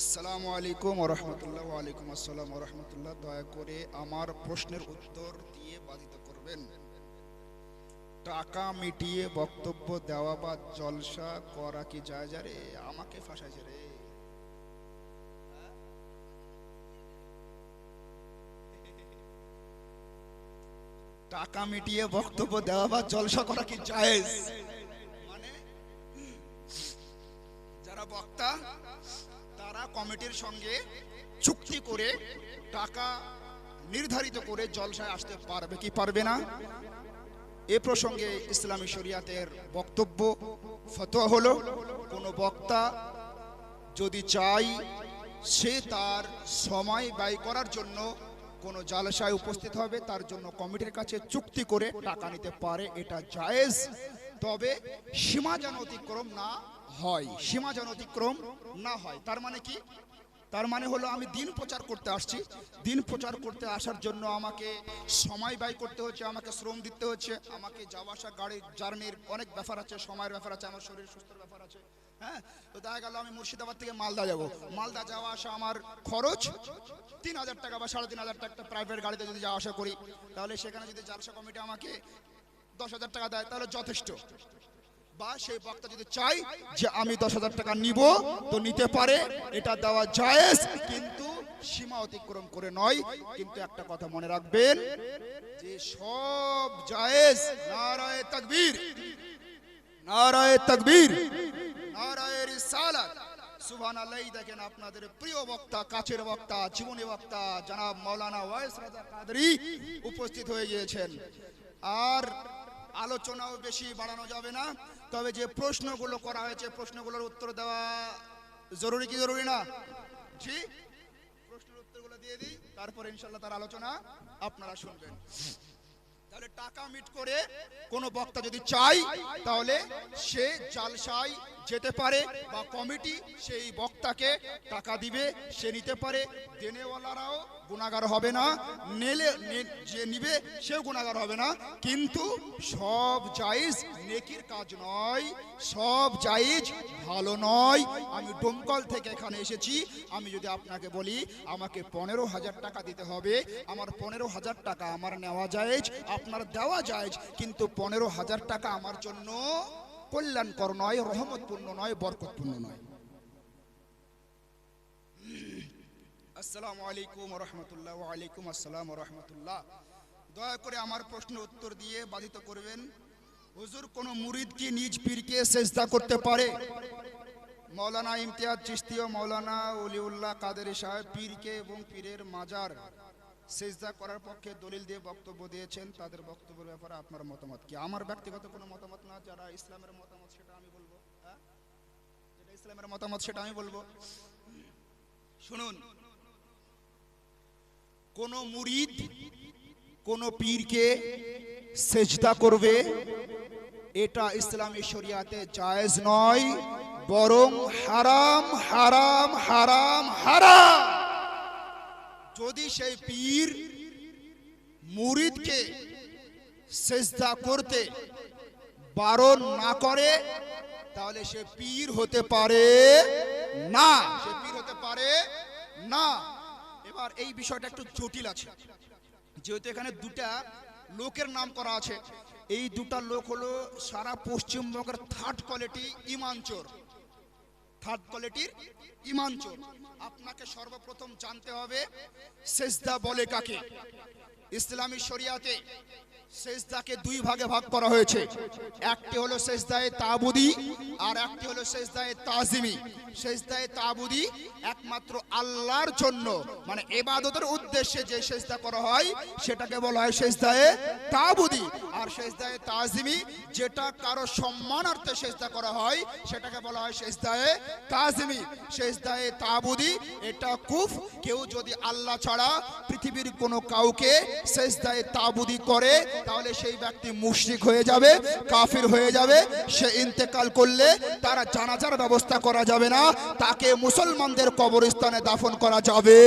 আসসালামু আলাইকুম রহমতুল্লাহ ওয়ালাইকুম আসসালাম রহমতুল্লাহ। দয়া করে আমার প্রশ্নের উত্তর দিয়ে বাধিত করবেন। টাকা মিটিয়ে বক্তব্য দেওয়া বা জলসা করা কি যায় যা রে? আমাকে ফাঁসাইছে রে। টাকা মিটিয়ে বক্তব্য দেওয়া বা জলসা করা কি জায়েজ বক্তা, তারা কমিটির সঙ্গে চুক্তি করে টাকা নির্ধারিত করে জলসায় আসতে পারবে কি পারবে না? এ প্রসঙ্গে ইসলামী শরিয়াতের বক্তব্য, ফতোয়া হলো, কোনো বক্তা যদি চাই সে তার সময় ব্যয় করার জন্য কোনো জালসায় উপস্থিত হবে, তার জন্য কমিটির কাছে চুক্তি করে টাকা নিতে পারে, এটা জায়েজ। তবে সীমা যেন অতিক্রম না হয়, সীমা যেন অতিক্রম না হয়। তার মানে কি? তার মানে হলো আমি দিন প্রচার করতে আসছি। দিন প্রচার করতে আসার জন্য আমাকে সময় ব্যয় করতে হচ্ছে, আমাকে শ্রম দিতে হচ্ছে, আমাকে যাওয়া আসা গাড়ি, জার্নির অনেক ব্যাপার আছে, সময়ের ব্যাপার আছে, আমার শরীর সুস্থের ব্যাপার আছে হ্যাঁ? তো দেখা গেল আমি মুর্শিদাবাদ থেকে মালদা যাব। মালদা যাওয়া আসা আমার খরচ তিন হাজার টাকা বা সাড়ে তিন হাজার টাকা প্রাইভেট গাড়িতে যদি যাওয়া আসা করি, তাহলে সেখানে যদি জালসা কমিটি আমাকে দশ হাজার টাকা দেয়, তাহলে যথেষ্ট। বা সেই বক্তা যদি চাই যে আমি দশ হাজার টাকা নিব, তো নিতে পারে। এটা দেওয়া জায়েজ, কিন্তু সীমা অতিক্রম করে নয়। কিন্তু একটা কথা মনে রাখবেন, যে সব জায়েজ, নারায়ে তাকবীর নারায়ে তাকবীর, নারায়ে রিসালাত। সুবহানাল্লাহ, দেখেন আপনাদের প্রিয় বক্তা, কাছের বক্তা, জীবনী বক্তা, জনাব মাওলানা ওয়াইস রাজা কাদরি উপস্থিত হয়ে গিয়েছেন। আর আলোচনাও বেশি বাড়ানো যাবে না। তবে যে প্রশ্নগুলো করা হয়েছে, প্রশ্নগুলোর উত্তর দেওয়া জরুরি কি জরুরি না? জি? প্রশ্নের উত্তরগুলো দিয়ে দিই, তারপরে ইনশাল্লাহ তার আলোচনা আপনারা শুনবেন। তাহলে টাকা মিট করে কোনো বক্তা যদি চাই তাহলে সে জালসায় যেতে পারে বা কমিটি সেই বক্তাকে টাকা দিবে, সে নিতে পারে। দেনেওয়ালারাও গুণাগার হবে না, নেলে যে নিবে সেও গুণাগার হবে না। কিন্তু সব জায়েজ নেকির কাজ নয়, সব জায়েজ ভালো নয়। আমি ডোমকল থেকে এখানে এসেছি, আমি যদি আপনাকে বলি, আমাকে পনেরো হাজার টাকা দিতে হবে। আমার পনেরো হাজার টাকা আমার নেওয়া জায়েজ, আপনার দেওয়া জায়েজ, কিন্তু পনেরো হাজার টাকা আমার জন্য কল্যাণকর নয়, রহমতপূর্ণ নয়, বরকতপূর্ণ নয়। আসসালামু আলাইকুম রহমতুল্লাহ ওয়ালাইকুম আসসালাম রহমতুল্লাহ দয়া করে আমার প্রশ্ন উত্তর দিয়ে বাধিত করবেন। হুজুর, কোন মুরিদ কি নিজ পীরকে সেজদা করতে পারে? মৌলানা ইমতিয়াজ চিস্তি ও মৌলানা অলিউল্লাহ কাদেরি সাহেব পীরকে এবং পীরের মাজার সেজদা করার পক্ষে দলিল দিয়ে বক্তব্য দিয়েছেন। তাদের বক্তব্যের ব্যাপারে আপনার মতামত কি? আমার ব্যক্তিগত কোনো মতামত না, যারা ইসলামের মতামত সেটা আমি বলব। হ্যাঁ? যেটা ইসলামের মতামত সেটা আমি বলব। শুনুন কোন মুরিদ, কোন পীরকে সেজদা করবে, এটা ইসলামী শরিয়াতে জায়েজ নয়, বরং হারাম হারাম হারাম হারাম। যদি সেই পীর মুরিদকে সেজদা করতে বারণ না করে, তাহলে সে পীর হতে পারে না। সে পীর হতে পারে না। এবার এই বিষয়টা একটু জটিল আছে। যেহেতু এখানে দুটা লোকের নাম করা আছে, এই দুটা লোক হলো সারা পশ্চিমবঙ্গের থার্ড কোয়ালিটি ইমানচোর। থার্ড কোয়ালিটির ইমানচোর আপনাকে সর্বপ্রথম জানতে হবে সেজদা বলে কাকে। ইসলামী শরিয়াতে সেজদাকে দুই ভাগে ভাগ করা হয়েছে। একটি হলো সেজদায়ে তাবুদি আর একটি হলো সেজদায়ে তাজিমি। সেজদায়ে তাবুদি একমাত্র আল্লাহর জন্য মানে এবাদতের উদ্দেশ্যে যে সেজদা করা হয়, সেটাকে বলা হয় সেজদায়ে তাবুদি। আর সেজদায়ে তাজিমি, যেটা কারও সম্মানার্থে সেজদা করা হয়, সেটাকে বলা হয় সেজদায়ে তাজিমি, সেজদায়ে তাবুদি। এটা কুফ, কেউ যদি আল্লাহ ছাড়া পৃথিবীর কোনো কাউকে সেজদায়ে তাবুদি করে, তাহলে সেই ব্যক্তি মুশরিক হয়ে যাবে, কাফির হয়ে যাবে। সে ইন্তেকাল করলে তারা জানাজার ব্যবস্থা করা যাবে না, তাকে মুসলমানদের কবরস্থানে দাফন করা যাবে।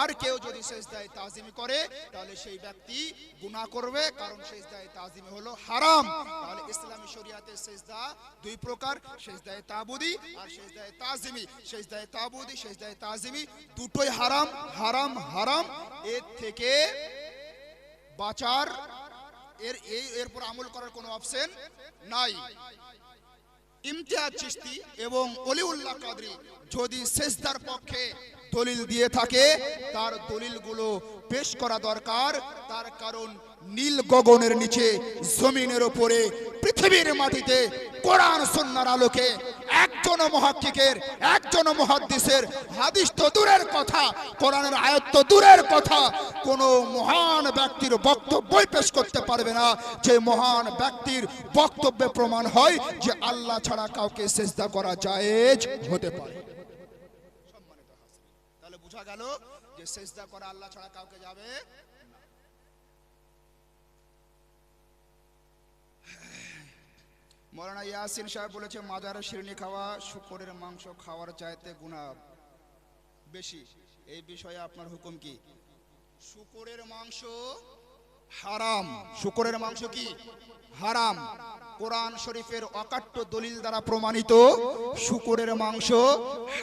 আর কেউ যদি সেজদায় তাজিমি করে, তাহলে সেই ব্যক্তি গুনাহ করবে। কারণ সেজদায় তাজিমি হলো হারাম। তাহলে ইসলামী শরিয়াতে সেজদা দুই প্রকার। সেজদায় তাবুদি আর সেজদায় তাজিমি। সেজদায় তাবুদি সেজদায় তাজিমি দুটোই হারাম হারাম হারাম। এর থেকে বাঁচার এর এই এরপর আমল করার কোনো অপশন নাই। ইমতিয়াজ চিস্তি এবং অলিউল্লাহ কাদরি যদি সেজদার পক্ষে দলিল দিয়ে থাকে, তার দলিলগুলো পেশ করা দরকার। তার কারণ নীল গগনের নিচে, জমিনের ওপরে, পৃথিবীর মাটিতে, কোরআন সন্ন্যার আলোকে। একজন মহাক্কিকের, একজন মহাদ্দিসের হাদিস তো দূরের কথা, কোরআনের আয়াত তো দূরের কথা। কোন মহান ব্যক্তির বক্তব্যই পেশ করতে পারবে না। যে মহান ব্যক্তির বক্তব্যে প্রমাণ হয় যে আল্লাহ ছাড়া কাউকে চেষ্টা করা জায়েজ হতে পারে। বোঝা গেল যে চেষ্টা করা আল্লাহ ছাড়া কাউকে যাবে মৌলানা ইয়াসিন সাহেব বলেছে শিরনি খাওয়া মাংস খাওয়ার চাইতে গুণা বেশি। এই বিষয়ে আপনার হুকুম কি? শুকরের মাংস হারাম। শুকরের মাংস কি? হারাম। কোরআন শরীফের অকাট্য দলিল দ্বারা প্রমাণিত, শুকরের মাংস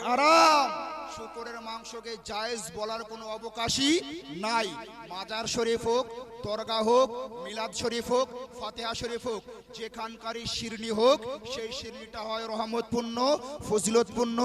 হারাম। শুকরের মাংসকে জায়েজ বলার কোনো অবকাশই নাই। মাজার শরীফ হোক দরগা হোক, মিলাদ শরীফ হোক, ফাতেহা শরীফ হোক, যেখানকারই শিরনি হোক, সেই শিরনিটা হয় রহমতপূর্ণ, ফজিলতপূর্ণ,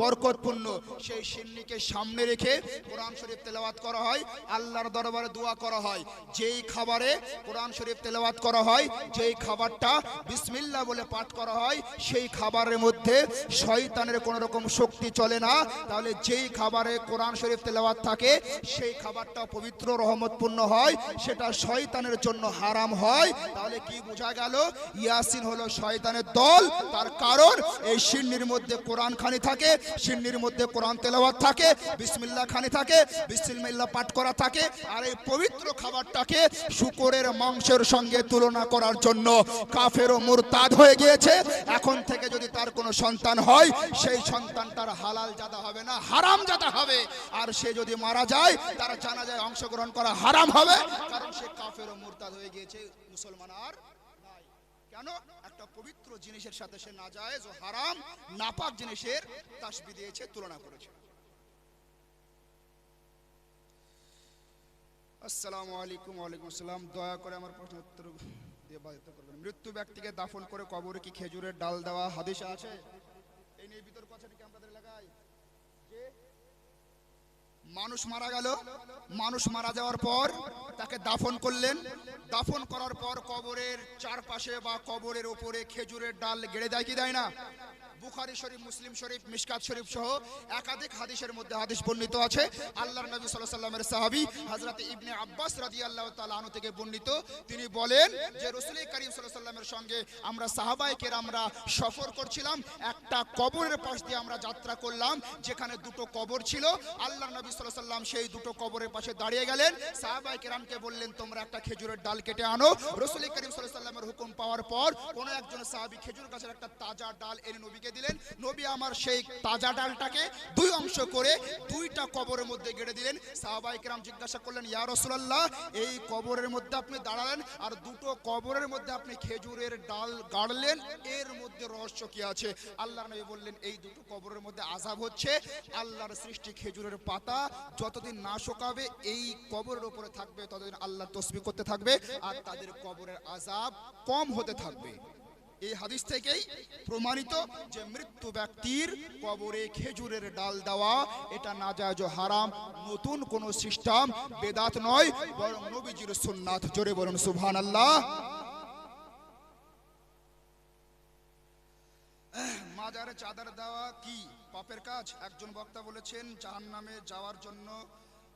বরকতপূর্ণ। সেই শিরনিকে সামনে রেখে কোরআন শরীফ তেলাওয়াত করা হয়, আল্লাহর দরবারে দোয়া করা হয়। যেই খাবারে কোরআন শরীফ তেলাওয়াত করা হয়, যেই খাবারটা বিসমিল্লাহ বলে পাঠ করা হয়, সেই খাবারের মধ্যে শয়তানের কোনো রকম শক্তি চলে না। তাহলে যেই খাবারে কোরআন শরীফ তেলাওয়াত থাকে, সেই খাবারটা পবিত্র, রহমতপূর্ণ হয়, সেটা শয়তানের জন্য হারাম হয়। তাহলে কি বোঝা গেল? ইয়াসিন হলো শয়তানের দল, তার কারণ এই সিন্নির মধ্যে কোরআন খানি থাকে, সিন্নির মধ্যে কোরআন তেলাওয়াত থাকে, বিসমিল্লাহ খানি থাকে, বিসমিল্লাহ পাঠ করা থাকে, আর এই পবিত্র খাবারটাকে শুকরের মাংসের সঙ্গে তুলনা করার জন্য কাফের ও মুরতাদ হয়ে গিয়েছে। এখন থেকে যদি তার কোনো সন্তান হয়, সেই সন্তান তার হালাল জাদা হবে না। হারাম জাদা হবে। আর সে যদি মারা যায়, তার জানাজায় অংশগ্রহণ করা হারাম হবে। কারণ সে কাফের ও মুরতাদ হয়ে গিয়েছে, মুসলমান আর কেন? একটা পবিত্র জিনিসের সাথে সে না যায় ও হারাম, নাপাক জিনিসের তাসবি দিয়েছে, তুলনা করেছে। আসসালামু আলাইকুম আসসালাম। দয়া করে আমার প্রশ্ন উত্তর দিয়ে করবেন। মৃত্যু ব্যক্তিকে দাফন করে কবরে কি খেজুরের ডাল দেওয়া হাদিসে আছে? এই নিয়ে বিতর্ক আছে নাকি আমাদের এলাকায় যে মানুষ মারা গেল। মানুষ মারা যাওয়ার পর তাকে দাফন করলেন। দাফন করার পর কবরের চারপাশে বা কবরের ওপরে খেজুরের ডাল গেড়ে দেয় কি দেয় না? বুখারি শরীফ, মুসলিম শরীফ, মিশকাত শরীফ সহ একাধিক হাদিসের মধ্যে হাদিস বর্ণিত আছে। আল্লাহর নবী আলাইহি সাল্লামের সাহাবী হযরত ইবনে আব্বাস রাদিয়াল্লাহু তাআলা আনহু থেকে বর্ণিত। তিনি বলেন যে রাসূল করিম আলাইহি সাল্লামের সঙ্গে আমরা সাহাবায়ে কেরামরা সফর করছিলাম। একটা কবরের পাশ দিয়ে আমরা যাত্রা করলাম, যেখানে দুটো কবর ছিল। আল্লাহর নবী আলাইহি সাল্লাম সেই দুটো কবরের পাশে দাঁড়িয়ে গেলেন। সাহাবায়ে কেরামকে বললেন, তোমরা একটা খেজুরের ডাল কেটে আনো। রাসূল করিম আলাইহি সাল্লামের হুকুম পাওয়ার পর কোন একজন সাহাবী খেজুর গাছের একটা তাজা ডাল এনে নবীকে দিলেন। নবী আমার সেই তাজা ডালটাকে দুই অংশ করে দুইটা কবরের মধ্যে গেড়ে দিলেন। সাহাবাই কেরাম জিজ্ঞাসা করলেন, ইয়া রাসূলুল্লাহ, এই কবরের মধ্যে আপনি দাঁড়ালেন আর দুটো কবরের মধ্যে আপনি খেজুরের ডাল গাড়লেন, এর মধ্যে রহস্য কি আছে? আল্লাহ নবী বললেন, এই দুটো কবরের মধ্যে আজাব হচ্ছে, আল্লাহর সৃষ্টি খেজুরের পাতা, যতদিন না শোকাবে, এই কবরের উপরে থাকবে, ততদিন আল্লাহ তসবিহ করতে থাকবে আর তাদের কবরের আজাব কম হতে থাকবে। এই হাদিস থেকেই প্রমাণিত যে মৃত্যু ব্যক্তির কবরে খেজুরের ডাল দেওয়া, এটা নাজায়জ হারাম, নতুন কোন সিস্টেম বেদাত নয়, বরং নবীজির সুন্নাত। জোরে বলুন, সুবহানাল্লাহ। মাজারে চাদর দেওয়া কি? পাপের কাজ? একজন বক্তা বলেছেন, জাহান্নামে যাওয়ার জন্য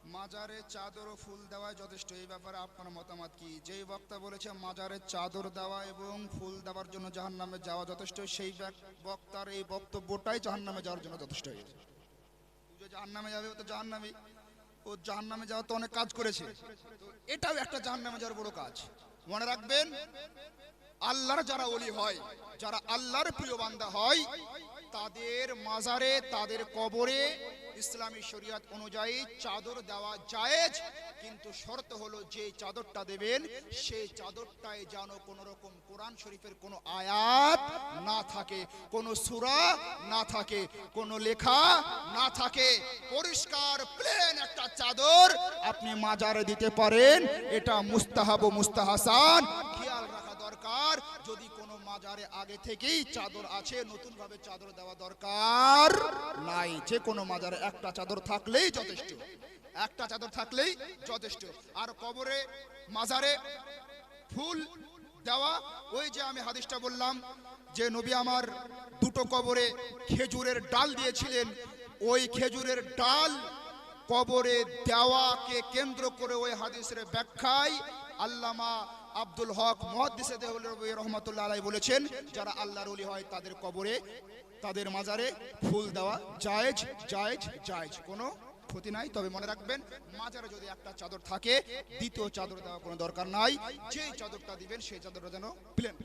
মাজারে চাদর ও ফুল দেওয়া যথেষ্ট। এই ব্যাপারে আপনার মতামত কি? যেই বক্তা বলেছে, মাজারে চাদর দেওয়া এবং ফুল দেওয়ার জন্য জাহান্নামে যাওয়া যথেষ্ট, সেই বক্তার এই বক্তব্যটাই জাহান্নামে যাওয়ার জন্য যথেষ্ট। হয়ে গেছে ও জাহান্নামে যাবে ও তো জাহান্নামে ও জাহান্নামে যাওয়া তো অনেক কাজ করেছে। এটাও একটা জাহান্নামে যাওয়ার বড় কাজ। মনে রাখবেন, আল্লাহর যারা ওলি হয়, যারা আল্লাহর প্রিয় বান্দা হয়, তাদের মাজারে, তাদের কবরে ইসলামী শরিয়াত অনুযায়ী চাদর দেওয়া জায়েজ, কিন্তু শর্ত হলো যে চাদরটা দেবেন সেই চাদরটায় যেন কোনো রকম কোরআন শরীফের কোনো আয়াত না থাকে, কোনো সুরা না থাকে, কোনো লেখা না থাকে। পরিষ্কার প্লেন একটা চাদর আপনি মাজারে দিতে পারেন, এটা মুস্তাহাব ও মুস্তাহাসান, খেয়াল রাখা দরকার। যদি কোনো মাজারে আগে থেকেই চাদর আছে নতুন ভাবে চাদর দেওয়া দরকার নাই। যে কোনো মাজারে একটা চাদর থাকলেই যথেষ্ট। একটা চাদর থাকলেই যথেষ্ট। আর কবরে, মাজারে ফুল দেওয়া, ওই যে আমি হাদিসটা বললাম যে নবী আমার দুটো কবরে খেজুরের ডাল দিয়েছিলেন। ওই খেজুরের ডাল কবরে দেওয়াকে কেন্দ্র করে ওই হাদিসের ব্যাখ্যায় আল্লামা আব্দুল হক মহাদিসে রহমতুল্লাহ বলেছেন, যারা আল্লাহর ওলি হয় তাদের কবরে, তাদের মাজারে ফুল দেওয়া জায়েজ জায়েজ জায়েজ, কোনো ক্ষতি নাই। তবে মনে রাখবেন, মাজারে যদি একটা চাদর থাকে, দ্বিতীয় চাদর দেওয়া কোনো দরকার নাই। যেই চাদরটা দিবেন, সেই চাদরটা যেন প্লেন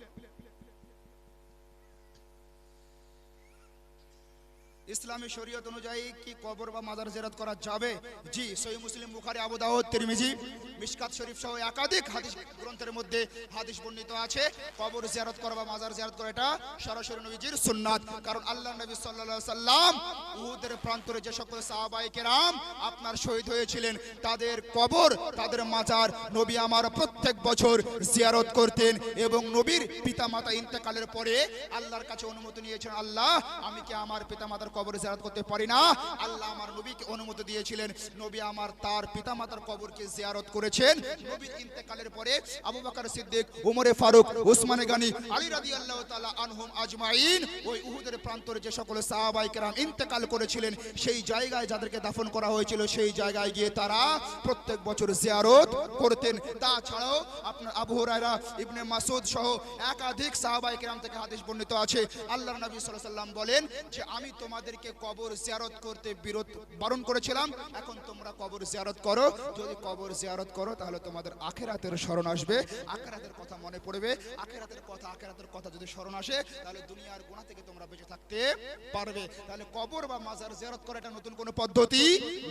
ইসলামী শরীয়ত অনুযায়ী কি কবর বা মাজার জিয়ারত করা যাবে? জি, সহি মুসলিম, বুখারী, আবু দাউদ, তিরমিজি, মিশকাত শরীফ সহ একাধিক হাদিস গ্রন্থের মধ্যে হাদিস বর্ণিত আছে। কবর জিয়ারত করা বা মাজার জিয়ারত করা, এটা সরাসরি নবীজির সুন্নাত। কারণ আল্লাহ নবী সাল্লাল্লাহু সাল্লাম উহুদের প্রান্তরে যে সকল সাহাবায়ে কেরাম আপনার শহীদ হয়েছিলেন, তাদের কবর, তাদের মাজার নবী আমার প্রত্যেক বছর জিয়ারত করতেন এবং নবীর পিতামাতা ইন্তেকালের পরে আল্লাহর কাছে অনুমতি নিয়েছেন, আল্লাহ, আমি কি আমার পিতামাতার কবর জিয়ারত করতে পারি না। আল্লাহ আমার নবীকে অনুমতি দিয়েছিলেন। নবী আমার তার পিতামাতার কবরকে জিয়ারত করেছেন। নবীর ইন্তেকালের পরে আবু বকর সিদ্দিক ওমরে ফারুক ওসমানে গানি, আলী রাদিয়াল্লাহু তাআলা আনহুম আজমাইন। ওই উহুদের প্রান্তরে যে সকল সাহাবায়ে কেরাম ইন্তেকাল করেছিলেন, সেই জায়গায় যাদেরকে দাফন করা হয়েছিল, সেই জায়গায় গিয়ে তারা প্রত্যেক বছর জিয়ারত করতেন। তাছাড়াও আপনার আবু হুরায়রা, ইবনে মাসুদ সহ একাধিক সাহাবায়ে কেরাম থেকে হাদিস বর্ণিত আছে। আল্লাহর নবী সাল্লাল্লাহু আলাইহি সাল্লাম বলেন যে, আমি তোমাদেরকে কবর জিয়ারত করতে বিরত বারণ করেছিলাম। এখন তোমরা কবর জিয়ারত করো। যদি কবর জিয়ারত করো, তাহলে তোমাদের আখেরাতের স্মরণ আসবে। আখেরাতের কথা মনে পড়বে। আখেরাতের কথা আখেরাতের কথা যদি স্মরণ আসে, তাহলে দুনিয়ার গুনাহ থেকে তোমরা বেঁচে থাকতে পারবে। তাহলে কবর বা মাজার জিয়ারত করা এটা নতুন কোনো পদ্ধতি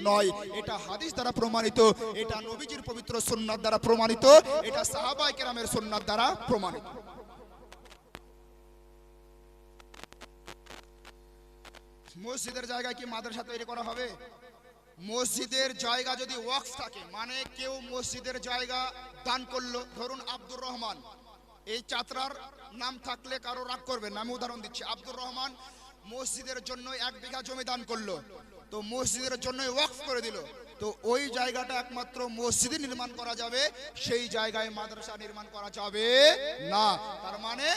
নয়। এটা হাদিস দ্বারা প্রমাণিত, এটা নবীজির পবিত্র সুন্নাত দ্বারা প্রমাণিত, এটা সাহাবায়ে কেরামের সুন্নাত দ্বারা প্রমাণিত। মসজিদের জায়গায় কি মাদ্রাসা তৈরি করা হবে? মসজিদের জায়গা যদি ওয়াক্স থাকে মানে কেউ মসজিদের জায়গা দান করল ধরুন আব্দুর রহমান এই চাত্রার নাম থাকলে কারও রাগ করবে না, আমি উদাহরণ দিচ্ছি। আব্দুর রহমান মসজিদের জন্য এক বিঘা জমি দান করল তো মসজিদের জন্য ওয়াক্স করে দিল। তো ওই জায়গাটা একমাত্র মসজিদে নির্মাণ করা যাবে, সেই জায়গায় মাদ্রাসা নির্মাণ করা যাবে না। তার মানে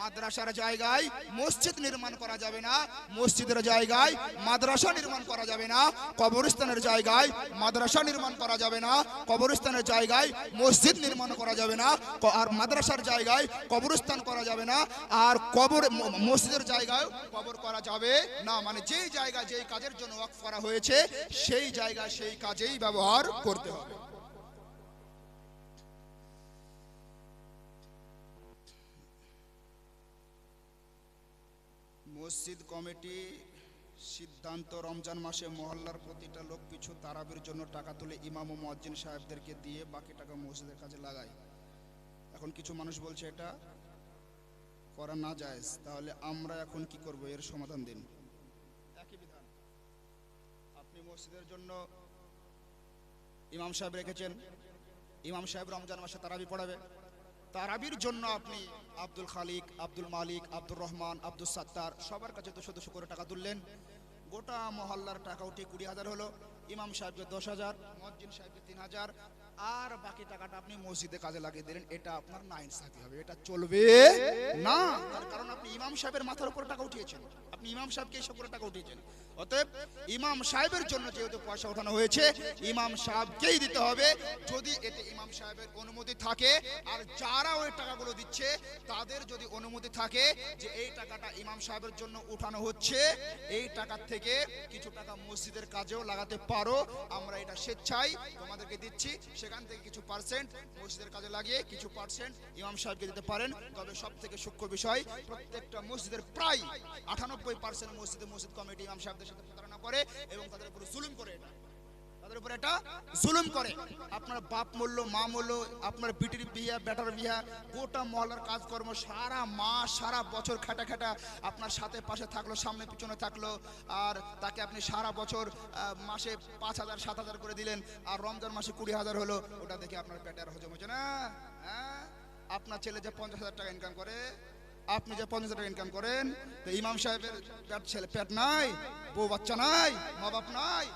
মাদ্রাসার জায়গায় মসজিদ নির্মাণ করা যাবে না, মসজিদের জায়গায় মাদ্রাসা নির্মাণ করা যাবে না, কবরস্থানের জায়গায় মাদ্রাসা নির্মাণ করা যাবে না, কবরস্থানের জায়গায় মসজিদ নির্মাণ করা যাবে না আর মাদ্রাসার জায়গায় কবরস্থান করা যাবে না, আর কবর মসজিদের জায়গায় কবর করা যাবে না। মানে যেই জায়গা যেই কাজের জন্য ওয়াক করা হয়েছে, সেই জায়গা সেই কাজেই ব্যবহার করতে হবে। মসজিদ কমিটি সিদ্ধান্ত, রমজান মাসে মহল্লার প্রতিটা লোক পিছু তারাবির জন্য টাকা তুলে ইমাম ও মুয়াজ্জিন সাহেবদেরকে দিয়ে বাকি টাকা মসজিদের কাজে লাগায়। এখন কিছু মানুষ বলছে, এটা করা না যায় তাহলে আমরা এখন কি করব? এর সমাধান দিন। একই বিধান। আপনি মসজিদের জন্য ইমাম সাহেব রেখেছেন। ইমাম সাহেব রমজান মাসে তারাবি পড়াবে। তারাবির জন্য আপনি আব্দুল খালিক, আব্দুল মালিক, আব্দুর রহমান আব্দুল সাত্তার সবার কাছে দুশো দুশো করে টাকা তুললেন। গোটা মহল্লার টাকা উঠে কুড়ি হাজার হলো। ইমাম সাহেবকে দশ হাজার মসজিদ সাহেবকে তিন হাজার। আর বাকি টাকাটা আপনি মসজিদে কাজে লাগিয়ে দিলেন। এটা আপনার না ইনসাফি হবে। এটা চলবে না। তার কারণ আপনি ইমাম সাহেবের মাথার উপর টাকা উঠিয়েছেন। আপনি ইমাম সাহেবকে এসব করে টাকা উঠিয়েছেন। অতএব ইমাম সাহেবের জন্য যেহেতু পয়সা ওঠানো হয়েছে, ইমাম সাহেবকেই দিতে হবে। যদি এতে ইমাম সাহেবের অনুমতি থাকে, আর যারা ওই টাকাগুলো দিচ্ছে, তাদের যদি অনুমতি থাকে যে এই টাকাটা ইমাম সাহেবের জন্য উঠানো হচ্ছে, এই টাকার থেকে কিছু টাকা মসজিদের কাজেও লাগাতে পারো। আমরা এটা স্বেচ্ছায় তোমাদেরকে দিচ্ছি। সেখান থেকে কিছু পার্সেন্ট মসজিদের কাজে লাগিয়ে কিছু পার্সেন্ট ইমাম সাহেবকে দিতে পারেন। তবে সব থেকে সূক্ষ্ম বিষয়, প্রত্যেকটা মসজিদের প্রায় আটানব্বই পার্সেন্ট মসজিদে মসজিদ কমিটি ইমাম সাহেবদের সাথে তাদের করে এটা। তাদের করে। আপনার বাপ মূল্য মা মূল্য আপনার বিটির বিয়া, বেটার বিয়া, গোটা মহলার কাজকর্ম সারা মাস, সারা বছর খাটা খাটা আপনার সাথে, পাশে থাকল, সামনে, পিছনে থাকল। আর তাকে আপনি সারা বছর মাসে পাঁচ হাজার, সাত হাজার করে দিলেন। আর রমজান মাসে কুড়ি হাজার হলো, ওটা দেখে আপনার পেটের হজম হচ্ছে না? হ্যাঁ? আপনার ছেলে যে পঞ্চাশ হাজার টাকা ইনকাম করে আপনি যে পঞ্চাশ টাকা ইনকাম করেন, তো ইমাম সাহেবের পেট ছেলে, পেট নাই, বউ বাচ্চা নাই, মা বাপ নাই,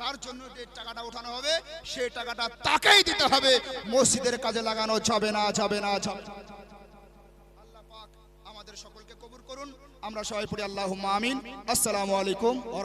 তার জন্য যে টাকাটা উঠানো হবে, সেই টাকাটা তাকেই দিতে হবে। মসজিদের কাজে লাগানো যাবে না যাবে না, যাবে আমাদের সকলকে কবুল করুন। আমরা সবাই পড়ি আল্লাহ আমিন। আসসালামু আলাইকুম ওয়া